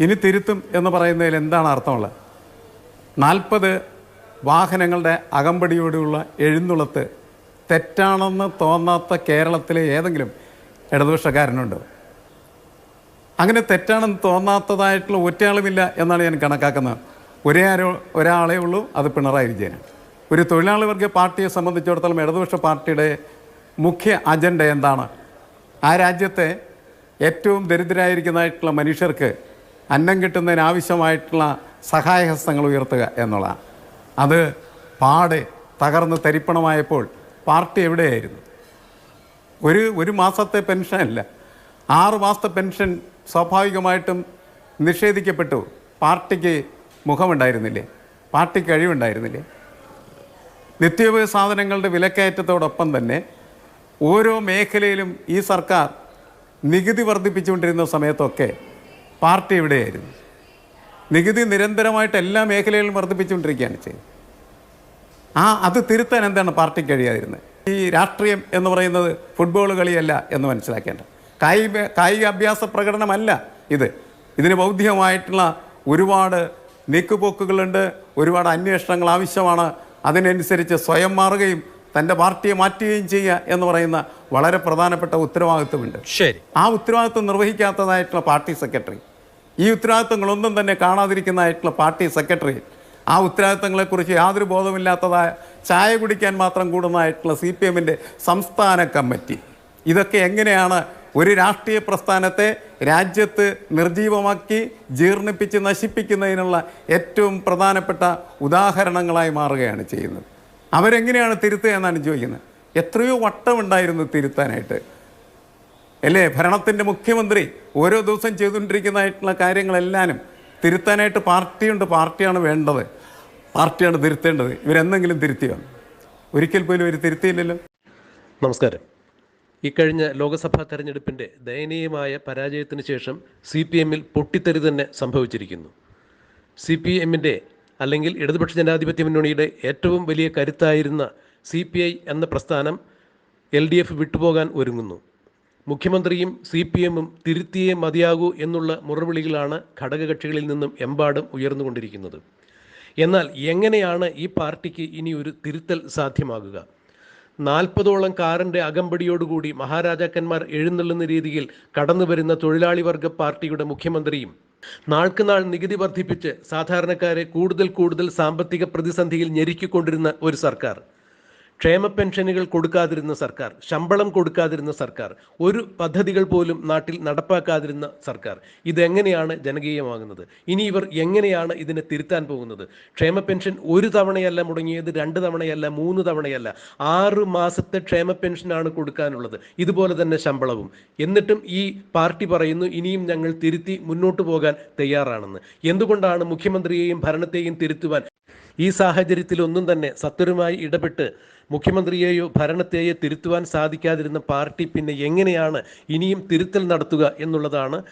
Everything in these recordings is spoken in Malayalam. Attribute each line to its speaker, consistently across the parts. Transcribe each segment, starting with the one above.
Speaker 1: ഇനി തിരുത്തും എന്ന് പറയുന്നതിൽ എന്താണ് അർത്ഥമുള്ളത്? നാൽപ്പത് വാഹനങ്ങളുടെ അകമ്പടിയോടെയുള്ള എഴുന്നള്ളത്ത് തെറ്റാണെന്ന് തോന്നാത്ത കേരളത്തിലെ ഏതെങ്കിലും ഇടതുപക്ഷക്കാരനുണ്ടോ? അങ്ങനെ തെറ്റാണെന്ന് തോന്നാത്തതായിട്ടുള്ള ഒറ്റയാളുമില്ല എന്നാണ് ഞാൻ കണക്കാക്കുന്നത്. ഒരേ ആരോ ഒരാളേ ഉള്ളൂ അത് പിണറായി വിജയനാണ്. ഒരു തൊഴിലാളി വർഗ പാർട്ടിയെ സംബന്ധിച്ചിടത്തോളം ഇടതുപക്ഷ പാർട്ടിയുടെ മുഖ്യ അജണ്ട എന്താണ്? ആ രാജ്യത്തെ ഏറ്റവും ദരിദ്രരായിരിക്കുന്നതായിട്ടുള്ള മനുഷ്യർക്ക് അന്നം കിട്ടുന്നതിന് ആവശ്യമായിട്ടുള്ള സഹായഹസ്തങ്ങൾ ഉയർത്തുക എന്നുള്ളതാണ് അത് പാടെ തകർന്ന് തരിപ്പണമായപ്പോൾ പാർട്ടി എവിടെയായിരുന്നു? ഒരു ഒരു മാസത്തെ പെൻഷനല്ല ആറ് മാസത്തെ പെൻഷൻ സ്വാഭാവികമായിട്ടും നിഷേധിക്കപ്പെട്ടു. പാർട്ടിക്ക് മുഖമുണ്ടായിരുന്നില്ലേ? പാർട്ടിക്ക് കഴിവുണ്ടായിരുന്നില്ലേ? നിത്യോപയോഗ സാധനങ്ങളുടെ വിലക്കയറ്റത്തോടൊപ്പം തന്നെ ഓരോ മേഖലയിലും ഈ സർക്കാർ നികുതി വർദ്ധിപ്പിച്ചുകൊണ്ടിരുന്ന സമയത്തൊക്കെ പാർട്ടി എവിടെയായിരുന്നു? നികുതി നിരന്തരമായിട്ട് എല്ലാ മേഖലകളിലും വർദ്ധിപ്പിച്ചുകൊണ്ടിരിക്കുകയാണ് ചെയ്യുന്നത്. ആ അത് തിരുത്താൻ എന്താണ് പാർട്ടിക്ക് കഴിയാതിരുന്നത്? ഈ രാഷ്ട്രീയം എന്ന് പറയുന്നത് ഫുട്ബോൾ കളിയല്ല എന്ന് മനസ്സിലാക്കേണ്ട കായിക കായിക അഭ്യാസ പ്രകടനമല്ല ഇത്. ഇതിന് ബൗദ്ധികമായിട്ടുള്ള ഒരുപാട് നീക്കുപോക്കുകളുണ്ട് ഒരുപാട് അന്വേഷണങ്ങൾ ആവശ്യമാണ്. അതിനനുസരിച്ച് സ്വയം മാറുകയും തന്റെ പാർട്ടിയെ മാറ്റുകയും ചെയ്യുക എന്ന് പറയുന്ന വളരെ പ്രധാനപ്പെട്ട ഉത്തരവാദിത്വമുണ്ട്.
Speaker 2: ശരി.
Speaker 1: ആ ഉത്തരവാദിത്വം നിർവഹിക്കാത്തതായിട്ടുള്ള പാർട്ടി സെക്രട്ടറി ഈ ഉത്തരവാദിത്തങ്ങളൊന്നും തന്നെ കാണാതിരിക്കുന്നതായിട്ടുള്ള പാർട്ടി സെക്രട്ടറി. ആ ഉത്തരവാദിത്തങ്ങളെക്കുറിച്ച് യാതൊരു ബോധമില്ലാത്തതായ ചായ കുടിക്കാൻ മാത്രം കൂടുന്നതായിട്ടുള്ള സി പി എമ്മിന്റെ സംസ്ഥാന കമ്മിറ്റി. ഇതൊക്കെ എങ്ങനെയാണ് ഒരു രാഷ്ട്രീയ പ്രസ്ഥാനത്തെ രാജ്യത്ത് നിർജീവമാക്കി ജീർണിപ്പിച്ച് നശിപ്പിക്കുന്നതിനുള്ള ഏറ്റവും പ്രധാനപ്പെട്ട ഉദാഹരണങ്ങളായി മാറുകയാണ് ചെയ്യുന്നത്. അവരെങ്ങനെയാണ് തിരുത്തുക എന്നാണ് ചോദിക്കുന്നത്. എത്രയോ വട്ടമുണ്ടായിരുന്നു തിരുത്താനായിട്ട്. അല്ലേ? ഭരണത്തിന്റെ മുഖ്യമന്ത്രി ഓരോ ദിവസം ചെയ്തുകൊണ്ടിരിക്കുന്നതായിട്ടുള്ള കാര്യങ്ങളെല്ലാനും തിരുത്താനായിട്ട് പാർട്ടിയുണ്ട് പാർട്ടിയാണ് വേണ്ടത്. പാർട്ടിയാണ് തിരുത്തേണ്ടത്. ഇവരെന്തെങ്കിലും തിരുത്തിയോ? ഒരിക്കൽ പോലും ഇവർ തിരുത്തിയില്ലല്ലോ.
Speaker 2: നമസ്കാരം. ഇക്കഴിഞ്ഞ ലോക്സഭാ തെരഞ്ഞെടുപ്പിന്റെ ദയനീയമായ പരാജയത്തിന് ശേഷം സി പി എമ്മിൽ പൊട്ടിത്തെറി തന്നെ സംഭവിച്ചിരിക്കുന്നു. സി പി എമ്മിന്റെ അല്ലെങ്കിൽ ഇടതുപക്ഷ ജനാധിപത്യ മുന്നണിയുടെ ഏറ്റവും വലിയ കരുത്തായിരുന്ന സി പി ഐ എന്ന പ്രസ്ഥാനം എൽ ഡി എഫ് വിട്ടുപോകാൻ ഒരുങ്ങുന്നു. മുഖ്യമന്ത്രിയും സി പി എമ്മും തിരുത്തിയേ മതിയാകൂ എന്നുള്ള മുറവിളികളാണ് ഘടകകക്ഷികളിൽ നിന്നും എമ്പാടും ഉയർന്നുകൊണ്ടിരിക്കുന്നത്. എന്നാൽ എങ്ങനെയാണ് ഈ പാർട്ടിക്ക് ഇനി ഒരു തിരുത്തൽ സാധ്യമാകുക? നാൽപ്പതോളം കാറിന്റെ അകമ്പടിയോടുകൂടി മഹാരാജാക്കന്മാർ എഴുന്നള്ളുന്ന രീതിയിൽ കടന്നു വരുന്ന തൊഴിലാളി വർഗ പാർട്ടിയുടെ മുഖ്യമന്ത്രിയും നാൾക്കുനാൾ നികുതി വർദ്ധിപ്പിച്ച് സാധാരണക്കാരെ കൂടുതൽ കൂടുതൽ സാമ്പത്തിക പ്രതിസന്ധിയിൽ ഞെരുക്കിക്കൊണ്ടിരുന്ന ഒരു സർക്കാർ. ക്ഷേമ പെൻഷനുകൾ കൊടുക്കാതിരുന്ന സർക്കാർ ശമ്പളം കൊടുക്കാതിരുന്ന സർക്കാർ ഒരു പദ്ധതികൾ പോലും നാട്ടിൽ നടപ്പാക്കാതിരുന്ന സർക്കാർ. ഇതെങ്ങനെയാണ് ജനകീയമാകുന്നത്? ഇനി ഇവർ എങ്ങനെയാണ് ഇതിനെ തിരുത്താൻ പോകുന്നത്? ക്ഷേമ പെൻഷൻ ഒരു തവണയല്ല മുടങ്ങിയത് രണ്ട് തവണയല്ല മൂന്ന് തവണയല്ല. ആറ് മാസത്തെ ക്ഷേമ പെൻഷനാണ് കൊടുക്കാനുള്ളത്. ഇതുപോലെ തന്നെ ശമ്പളവും. എന്നിട്ടും ഈ പാർട്ടി പറയുന്നു ഇനിയും ഞങ്ങൾ തിരുത്തി മുന്നോട്ട് പോകാൻ തയ്യാറാണെന്ന്. എന്തുകൊണ്ടാണ് മുഖ്യമന്ത്രിയെയും ഭരണത്തെയും തിരുത്തുവാൻ ഈ സാഹചര്യത്തിൽ ഒന്നും തന്നെ സത്വരമായി ഇടപെട്ട് മുഖ്യമന്ത്രിയെയോ ഭരണത്തെയോ തിരുത്തുവാൻ സാധിക്കാതിരുന്ന പാർട്ടി പിന്നെ എങ്ങനെയാണ് ഇനിയും തിരുത്തൽ നടത്തുക എന്നുള്ളതാണ്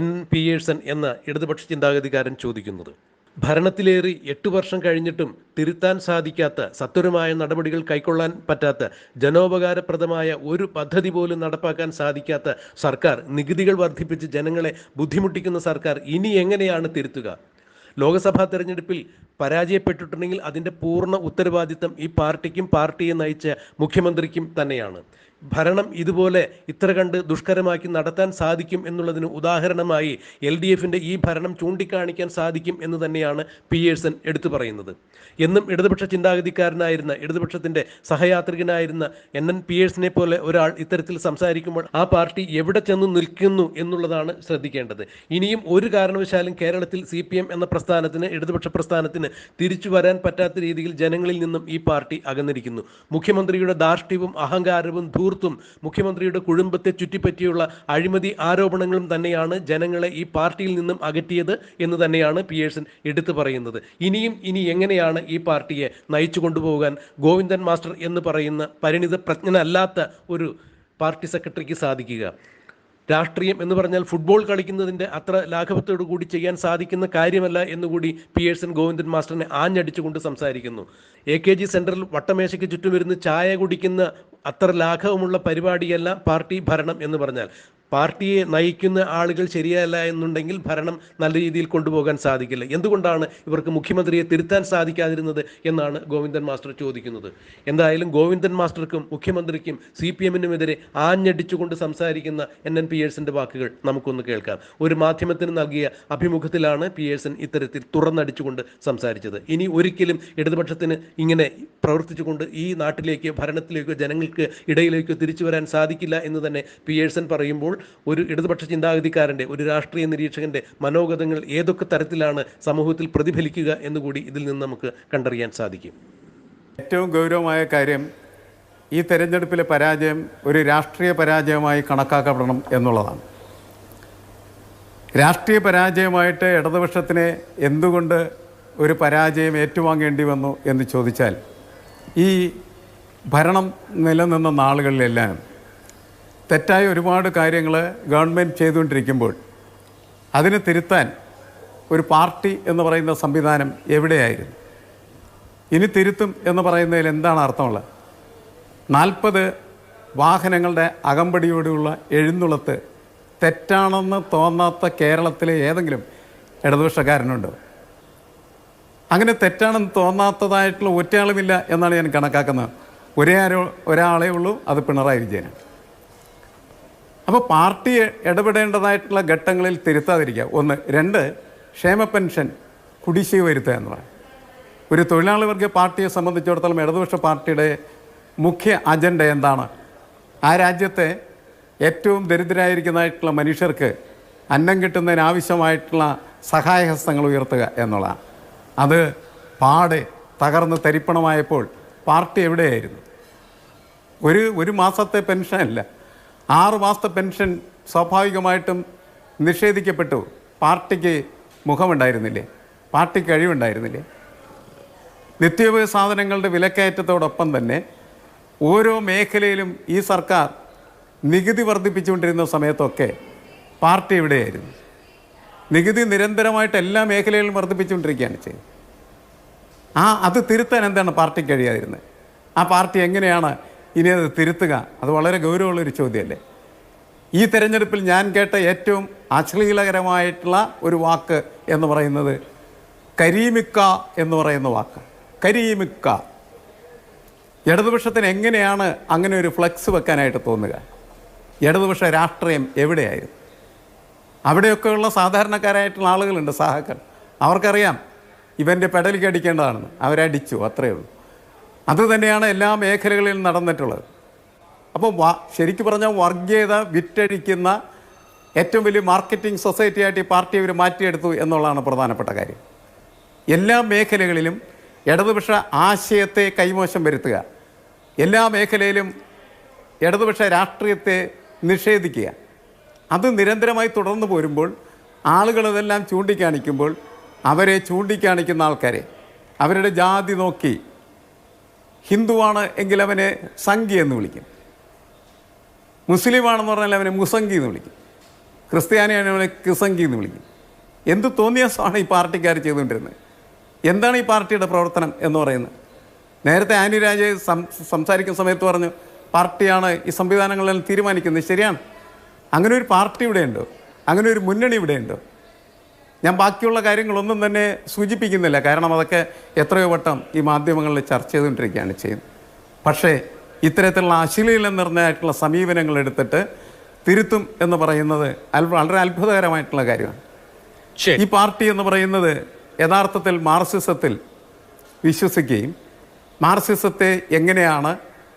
Speaker 2: എൻ പിയേഴ്സൺ എന്ന ഇടതുപക്ഷ ചിന്താഗതിക്കാരൻ ചോദിക്കുന്നത്. ഭരണത്തിലേറി എട്ട് വർഷം കഴിഞ്ഞിട്ടും തിരുത്താൻ സാധിക്കാത്ത സത്വരമായ നടപടികൾ കൈക്കൊള്ളാൻ പറ്റാത്ത ജനോപകാരപ്രദമായ ഒരു പദ്ധതി പോലും നടപ്പാക്കാൻ സാധിക്കാത്ത സർക്കാർ നികുതികൾ വർദ്ധിപ്പിച്ച് ജനങ്ങളെ ബുദ്ധിമുട്ടിക്കുന്ന സർക്കാർ ഇനി എങ്ങനെയാണ് തിരുത്തുക? ലോക്സഭാ തെരഞ്ഞെടുപ്പിൽ പരാജയപ്പെട്ടിട്ടുണ്ടെങ്കിൽ അതിന്റെ പൂർണ ഉത്തരവാദിത്തം ഈ പാർട്ടിക്കും പാർട്ടിയെ നയിച്ച മുഖ്യമന്ത്രിക്കും തന്നെയാണ്. ഭരണം ഇതുപോലെ ഇത്ര കണ്ട് ദുഷ്കരമാക്കി നടത്താൻ സാധിക്കും എന്നുള്ളതിന് ഉദാഹരണമായി എൽ ഡി എഫിന്റെ ഈ ഭരണം ചൂണ്ടിക്കാണിക്കാൻ സാധിക്കും എന്ന് തന്നെയാണ് പി എഴ്സൺ എടുത്തു പറയുന്നത്. എന്നും ഇടതുപക്ഷ ചിന്താഗതിക്കാരനായിരുന്ന ഇടതുപക്ഷത്തിന്റെ സഹയാത്രികനായിരുന്ന എൻ എൻ പി എഴ്സിനെ പോലെ ഒരാൾ ഇത്തരത്തിൽ സംസാരിക്കുമ്പോൾ ആ പാർട്ടി എവിടെ ചെന്ന് നിൽക്കുന്നു എന്നുള്ളതാണ് ശ്രദ്ധിക്കേണ്ടത്. ഇനിയും ഒരു കാരണവശാലും കേരളത്തിൽ സി എന്ന പ്രസ്ഥാനത്തിന് ഇടതുപക്ഷ പ്രസ്ഥാനത്തിന് തിരിച്ചു വരാൻ പറ്റാത്ത രീതിയിൽ ജനങ്ങളിൽ നിന്നും ഈ പാർട്ടി അകന്നിരിക്കുന്നു. മുഖ്യമന്ത്രിയുടെ ദാർഷ്ട്യവും അഹങ്കാരവും ധൂർത്തും മുഖ്യമന്ത്രിയുടെ കുടുംബത്തെ ചുറ്റിപ്പറ്റിയുള്ള അഴിമതി ആരോപണങ്ങളും തന്നെയാണ് ജനങ്ങളെ ഈ പാർട്ടിയിൽ നിന്നും അകറ്റിയത് എന്ന് തന്നെയാണ് പിയേഴ്സൺ എടുത്തു പറയുന്നത്. ഇനിയും ഇനി എങ്ങനെയാണ് ഈ പാർട്ടിയെ നയിച്ചു കൊണ്ടുപോകാൻ ഗോവിന്ദൻ മാസ്റ്റർ എന്ന് പറയുന്ന പരിണിത പ്രജ്ഞനല്ലാത്ത ഒരു പാർട്ടി സെക്രട്ടറിക്ക് സാധിക്കുക? രാഷ്ട്രീയം എന്ന് പറഞ്ഞാൽ ഫുട്ബോൾ കളിക്കുന്നതിന്റെ അത്ര ലാഘവത്തോടു കൂടി ചെയ്യാൻ സാധിക്കുന്ന കാര്യമല്ല എന്നുകൂടി പിയേഴ്സൺ ഗോവിന്ദൻ മാസ്റ്ററിനെ ആഞ്ഞടിച്ചുകൊണ്ട് സംസാരിക്കുന്നു. എ കെ ജി സെന്ററിൽ വട്ടമേശയ്ക്ക് ചുറ്റുമിരുന്ന് ചായ കുടിക്കുന്ന അത്ര ലാഘവമുള്ള പരിപാടിയല്ല പാർട്ടി ഭരണം എന്ന് പറഞ്ഞാൽ. പാർട്ടിയെ നയിക്കുന്ന ആളുകൾ ശരിയല്ല എന്നുണ്ടെങ്കിൽ ഭരണം നല്ല രീതിയിൽ കൊണ്ടുപോകാൻ സാധിക്കില്ല. എന്തുകൊണ്ടാണ് ഇവർക്ക് മുഖ്യമന്ത്രിയെ തിരുത്താൻ സാധിക്കാതിരുന്നത് എന്നാണ് ഗോവിന്ദൻ മാസ്റ്റർ ചോദിക്കുന്നത്. എന്തായാലും ഗോവിന്ദൻ മാസ്റ്റർക്കും മുഖ്യമന്ത്രിക്കും സി പി എമ്മിനുമെതിരെ ആഞ്ഞടിച്ചുകൊണ്ട് സംസാരിക്കുന്ന എൻ എൻ പിയേഴ്സിന്റെ വാക്കുകൾ നമുക്കൊന്ന് കേൾക്കാം. ഒരു മാധ്യമത്തിന് നൽകിയ അഭിമുഖത്തിലാണ് പിയേഴ്സൺ ഇത്തരത്തിൽ തുറന്നടിച്ചുകൊണ്ട് സംസാരിച്ചത്. ഇനി ഒരിക്കലും ഇടതുപക്ഷത്തിന് ഇങ്ങനെ പ്രവർത്തിച്ചുകൊണ്ട് ഈ നാട്ടിലേക്ക് ഭരണത്തിലേക്ക് ജനങ്ങൾക്ക് ഇടയിലേക്കോ തിരിച്ചു വരാൻ സാധിക്കില്ല എന്ന് തന്നെ പിയേഴ്സൺ പറയുമ്പോൾ ഒരു ഇടതുപക്ഷ ചിന്താഗതിക്കാരന്റെ ഒരു രാഷ്ട്രീയ നിരീക്ഷകന്റെ മനോഗതങ്ങൾ ഏതൊക്കെ തരത്തിലാണ് സമൂഹത്തിൽ പ്രതിഫലിക്കുക എന്നുകൂടി ഇതിൽ നിന്ന് നമുക്ക് കണ്ടറിയാൻ സാധിക്കും.
Speaker 1: ഏറ്റവും ഗൗരവമായ കാര്യം ഈ തെരഞ്ഞെടുപ്പിലെ പരാജയം ഒരു രാഷ്ട്രീയ പരാജയമായി കണക്കാക്കപ്പെടണം എന്നുള്ളതാണ്. രാഷ്ട്രീയ പരാജയമായിട്ട് ഇടതുപക്ഷത്തിന് എന്തുകൊണ്ട് ഒരു പരാജയം ഏറ്റുവാങ്ങേണ്ടി വന്നു എന്ന് ചോദിച്ചാൽ ഈ ഭരണം നിലനിന്ന നാളുകളിലെല്ലാം തെറ്റായ ഒരുപാട് കാര്യങ്ങൾ ഗവൺമെന്റ് ചെയ്തുകൊണ്ടിരിക്കുമ്പോൾ അതിനെ തിരുത്താൻ ഒരു പാർട്ടി എന്ന് പറയുന്ന സംവിധാനം എവിടെയായിരുന്നു? ഇനി തിരുത്തും എന്ന് പറയുന്നതിൽ എന്താണ് അർത്ഥമുള്ളത്? നാൽപ്പത് വാഹനങ്ങളുടെ അകമ്പടിയോടുള്ള എഴുന്നള്ളത്ത് തെറ്റാണെന്ന് തോന്നാത്ത കേരളത്തിലെ ഏതെങ്കിലും ഇടതുപക്ഷക്കാരനുണ്ടോ? അങ്ങനെ തെറ്റാണെന്ന് തോന്നാത്തതായിട്ടുള്ള ഒറ്റയാളുമില്ല എന്നാണ് ഞാൻ കണക്കാക്കുന്നത്. ഒരേ ആരോ ഒരാളേ ഉള്ളൂ അത് പിണറായി വിജയൻ അപ്പോൾ പാർട്ടി ഇടപെടേണ്ടതായിട്ടുള്ള ഘട്ടങ്ങളിൽ തിരുത്താതിരിക്കുക. ഒന്ന് രണ്ട് ക്ഷേമ പെൻഷൻ കുടിശ്ശിക വരുത്തുക എന്നുള്ളത് ഒരു തൊഴിലാളി വർഗ പാർട്ടിയെ സംബന്ധിച്ചിടത്തോളം ഇടതുപക്ഷ പാർട്ടിയുടെ മുഖ്യ അജണ്ട എന്താണ്? ആ രാജ്യത്തെ ഏറ്റവും ദരിദ്രരായിരിക്കുന്നതായിട്ടുള്ള മനുഷ്യർക്ക് അന്നം കിട്ടുന്നതിന് ആവശ്യമായിട്ടുള്ള സഹായഹസ്തങ്ങൾ ഉയർത്തുക എന്നുള്ളതാണ്. അത് പാടെ തകർന്ന് തരിപ്പണമായപ്പോൾ പാർട്ടി എവിടെയായിരുന്നു? ഒരു ഒരു മാസത്തെ പെൻഷൻ പെൻഷനല്ല ആറ് മാസത്തെ പെൻഷൻ സ്വാഭാവികമായിട്ടും നിഷേധിക്കപ്പെട്ടു. പാർട്ടിക്ക് മുഖമുണ്ടായിരുന്നില്ലേ? പാർട്ടി കഴിവുണ്ടായിരുന്നില്ലേ? നിത്യോപയോഗ സാധനങ്ങളുടെ വിലക്കയറ്റത്തോടൊപ്പം തന്നെ ഓരോ മേഖലയിലും ഈ സർക്കാർ നികുതി വർദ്ധിപ്പിച്ചുകൊണ്ടിരുന്ന സമയത്തൊക്കെ പാർട്ടി എവിടെയായിരുന്നു നികുതി നിരന്തരമായിട്ട് എല്ലാ മേഖലയിലും വർദ്ധിപ്പിച്ചുകൊണ്ടിരിക്കുകയാണ് ചെയ്തത്. ആ അത് തിരുത്താൻ എന്താണ് പാർട്ടി കഴിയാതിരുന്നത്? ആ പാർട്ടി എങ്ങനെയാണ് ഇനി അത് തിരുത്തുക. അത് വളരെ ഗൗരവമുള്ളൊരു ചോദ്യമല്ലേ? ഈ തെരഞ്ഞെടുപ്പിൽ ഞാൻ കേട്ട ഏറ്റവും അശ്ലീലകരമായിട്ടുള്ള ഒരു വാക്ക് എന്ന് പറയുന്നത് കരീമിക്ക എന്ന് പറയുന്ന വാക്ക്. കരീമിക്ക. ഇടതുപക്ഷത്തിന് എങ്ങനെയാണ് അങ്ങനെ ഒരു ഫ്ലെക്സ് വെക്കാനായിട്ട് തോന്നുക? ഇടതുപക്ഷ രാഷ്ട്രീയം എവിടെയായിരുന്നു? അവിടെയൊക്കെയുള്ള സാധാരണക്കാരായിട്ടുള്ള ആളുകളുണ്ട് സഹാക്കൾ അവർക്കറിയാം ഇവന്റെ പെടലിക്ക് അടിക്കേണ്ടതാണെന്ന് അവരടിച്ചു അത്രയേ ഉള്ളൂ. അത് തന്നെയാണ് എല്ലാ മേഖലകളിലും നടന്നിട്ടുള്ളത്. അപ്പോൾ വ ശരിക്കും പറഞ്ഞാൽ വർഗീയത വിറ്റഴിക്കുന്ന ഏറ്റവും വലിയ മാർക്കറ്റിംഗ് സൊസൈറ്റി ആയിട്ട് ഈ പാർട്ടി അവർ മാറ്റിയെടുത്തു എന്നുള്ളതാണ് പ്രധാനപ്പെട്ട കാര്യം. എല്ലാ മേഖലകളിലും ഇടതുപക്ഷ ആശയത്തെ കൈമോശം വരുത്തുക. എല്ലാ മേഖലയിലും ഇടതുപക്ഷ രാഷ്ട്രീയത്തെ നിഷേധിക്കുക. അത് നിരന്തരമായി തുടർന്നു പോരുമ്പോൾ ആളുകളതെല്ലാം ചൂണ്ടിക്കാണിക്കുമ്പോൾ അവരെ ചൂണ്ടിക്കാണിക്കുന്ന ആൾക്കാരെ അവരുടെ ജാതി നോക്കി ഹിന്ദുവാണ് എങ്കിൽ അവനെ സംഘി എന്ന് വിളിക്കും. മുസ്ലിമാണെന്ന് പറഞ്ഞാൽ അവനെ മുസംഗി എന്ന് വിളിക്കും. ക്രിസ്ത്യാനിയാണ് അവനെ ക്രിസംഗി എന്ന് വിളിക്കും. എന്ത് തോന്നിയാസമാണ് ഈ പാർട്ടിക്കാർ ചെയ്തുകൊണ്ടിരുന്നത്? എന്താണ് ഈ പാർട്ടിയുടെ പ്രവർത്തനം എന്ന് പറയുന്നത്? നേരത്തെ ആനി രാജ സം സംസാരിക്കുന്ന സമയത്ത് പറഞ്ഞു പാർട്ടിയാണ് ഈ സംവിധാനങ്ങളെല്ലാം തീരുമാനിക്കുന്നത്. ശരിയാണ്. അങ്ങനെ ഒരു പാർട്ടി ഇവിടെയുണ്ടോ. അങ്ങനെ ഒരു മുന്നണി ഇവിടെയുണ്ടോ. ഞാൻ ബാക്കിയുള്ള കാര്യങ്ങളൊന്നും തന്നെ സൂചിപ്പിക്കുന്നില്ല. കാരണം അതൊക്കെ എത്രയോ വട്ടം ഈ മാധ്യമങ്ങളിൽ ചർച്ച ചെയ്തുകൊണ്ടിരിക്കുകയാണ് ചെയ്യുന്നത്. പക്ഷേ ഇത്തരത്തിലുള്ള അശ്ലീലം നിർണയമായിട്ടുള്ള സമീപനങ്ങൾ എടുത്തിട്ട് തിരുത്തും എന്ന് പറയുന്നത് വളരെ അത്ഭുതകരമായിട്ടുള്ള കാര്യമാണ്. ഈ പാർട്ടി എന്ന് പറയുന്നത് യഥാർത്ഥത്തിൽ മാർസിസത്തിൽ വിശ്വസിക്കുകയും മാർസിസത്തെ എങ്ങനെയാണ്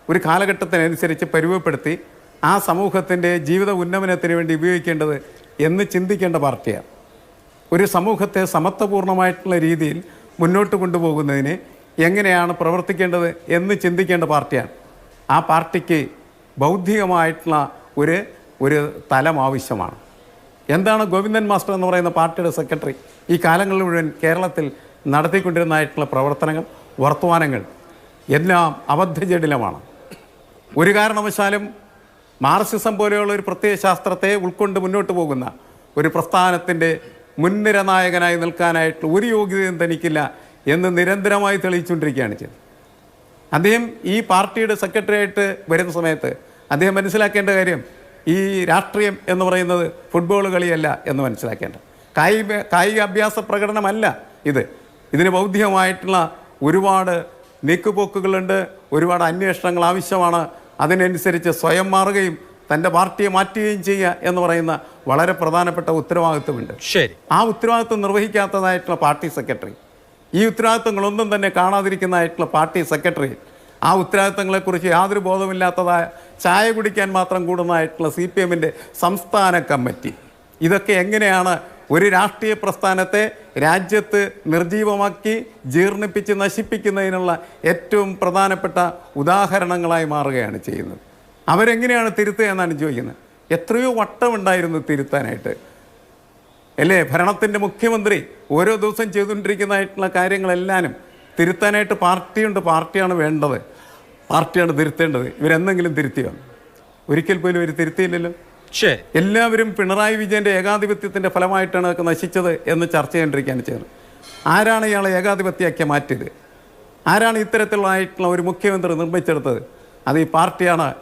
Speaker 1: ഒരു കാലഘട്ടത്തിനനുസരിച്ച് പരുവപ്പെടുത്തി ആ സമൂഹത്തിന്റെ ജീവിത ഉന്നമനത്തിന് വേണ്ടി ഉപയോഗിക്കേണ്ടത് എന്ന് ചിന്തിക്കേണ്ട പാർട്ടിയാണ്. ഒരു സമൂഹത്തെ സമത്വപൂർണമായിട്ടുള്ള രീതിയിൽ മുന്നോട്ട് കൊണ്ടുപോകുന്നതിന് എങ്ങനെയാണ് പ്രവർത്തിക്കേണ്ടത് എന്ന് ചിന്തിക്കേണ്ട പാർട്ടിയാണ്. ആ പാർട്ടിക്ക് ബൗദ്ധികമായിട്ടുള്ള ഒരു ഒരു തലം ആവശ്യമാണ്. എന്താണ് ഗോവിന്ദൻ മാസ്റ്റർ എന്ന് പറയുന്ന പാർട്ടിയുടെ സെക്രട്ടറി ഈ കാലങ്ങളിൽ മുഴുവൻ കേരളത്തിൽ നടത്തിക്കൊണ്ടിരുന്നതായിട്ടുള്ള പ്രവർത്തനങ്ങൾ വർത്തമാനങ്ങൾ എല്ലാം അബദ്ധജടിലമാണ്. ഒരു കാരണവശാലും മാർസിസം പോലെയുള്ള ഒരു പ്രത്യയ ശാസ്ത്രത്തെ ഉൾക്കൊണ്ട് മുന്നോട്ട് പോകുന്ന ഒരു പ്രസ്ഥാനത്തിന്റെ മുൻനിര നായകനായി നിൽക്കാനായിട്ടുള്ള ഒരു യോഗ്യതയും തനിക്കില്ല എന്ന് നിരന്തരമായി തെളിയിച്ചുകൊണ്ടിരിക്കുകയാണ് ചെയ്തത്. അദ്ദേഹം ഈ പാർട്ടിയുടെ സെക്രട്ടറി ആയിട്ട് വരുന്ന സമയത്ത് അദ്ദേഹം മനസ്സിലാക്കേണ്ട കാര്യം ഈ രാഷ്ട്രീയം എന്ന് പറയുന്നത് ഫുട്ബോൾ കളിയല്ല എന്ന് മനസ്സിലാക്കേണ്ടത്. കായിക കായിക അഭ്യാസ പ്രകടനമല്ല ഇത്. ഇതിന് ബൗദ്ധികമായിട്ടുള്ള ഒരുപാട് നീക്കുപോക്കുകളുണ്ട് ഒരുപാട് അന്വേഷണങ്ങൾ ആവശ്യമാണ്. അതിനനുസരിച്ച് സ്വയം മാറുകയും തന്റെ പാർട്ടിയെ മാറ്റുകയും ചെയ്യുക എന്ന് പറയുന്ന വളരെ പ്രധാനപ്പെട്ട ഉത്തരവാദിത്വമുണ്ട്.
Speaker 2: ശരി.
Speaker 1: ആ ഉത്തരവാദിത്വം നിർവഹിക്കാത്തതായിട്ടുള്ള പാർട്ടി സെക്രട്ടറി ഈ ഉത്തരവാദിത്വങ്ങളൊന്നും തന്നെ കാണാതിരിക്കുന്നതായിട്ടുള്ള പാർട്ടി സെക്രട്ടറി ആ ഉത്തരവാദിത്തങ്ങളെക്കുറിച്ച് യാതൊരു ബോധമില്ലാത്തതായ ചായ കുടിക്കാൻ മാത്രം കൂടുന്നതായിട്ടുള്ള സി പി എമ്മിന്റെ സംസ്ഥാന കമ്മിറ്റി. ഇതൊക്കെ എങ്ങനെയാണ് ഒരു രാഷ്ട്രീയ പ്രസ്ഥാനത്തെ രാജ്യത്ത് നിർജീവമാക്കി ജീർണിപ്പിച്ച് നശിപ്പിക്കുന്നതിനുള്ള ഏറ്റവും പ്രധാനപ്പെട്ട ഉദാഹരണങ്ങളായി മാറുകയാണ് ചെയ്യുന്നത്. അവരെങ്ങനെയാണ് തിരുത്തുക എന്നാണ് ചോദിക്കുന്നത്? എത്രയോ വട്ടമുണ്ടായിരുന്നു തിരുത്താനായിട്ട്. അല്ലേ? ഭരണത്തിന്റെ മുഖ്യമന്ത്രി ഓരോ ദിവസം ചെയ്തുകൊണ്ടിരിക്കുന്നതായിട്ടുള്ള കാര്യങ്ങളെല്ലാനും തിരുത്താനായിട്ട് പാർട്ടിയുണ്ട് പാർട്ടിയാണ് വേണ്ടത്. പാർട്ടിയാണ് തിരുത്തേണ്ടത്. ഇവരെന്തെങ്കിലും തിരുത്തിയോ? ഒരിക്കൽ പോലും ഇവർ തിരുത്തിയില്ലല്ലോ. എല്ലാവരും പിണറായി വിജയന്റെ ഏകാധിപത്യത്തിന്റെ ഫലമായിട്ടാണ് അതൊക്കെ നശിച്ചത് എന്ന് ചർച്ച ചെയ്യേണ്ടിരിക്കുകയാണ് ചെയ്യുന്നത് ആരാണ് ഇയാളെ ഏകാധിപത്യമാക്കി മാറ്റിയത്? ആരാണ് ഇത്തരത്തിലുള്ളതായിട്ടുള്ള ഒരു മുഖ്യമന്ത്രി നിർമ്മിച്ചെടുത്തത്? അത് ഈ പാർട്ടിയാണ്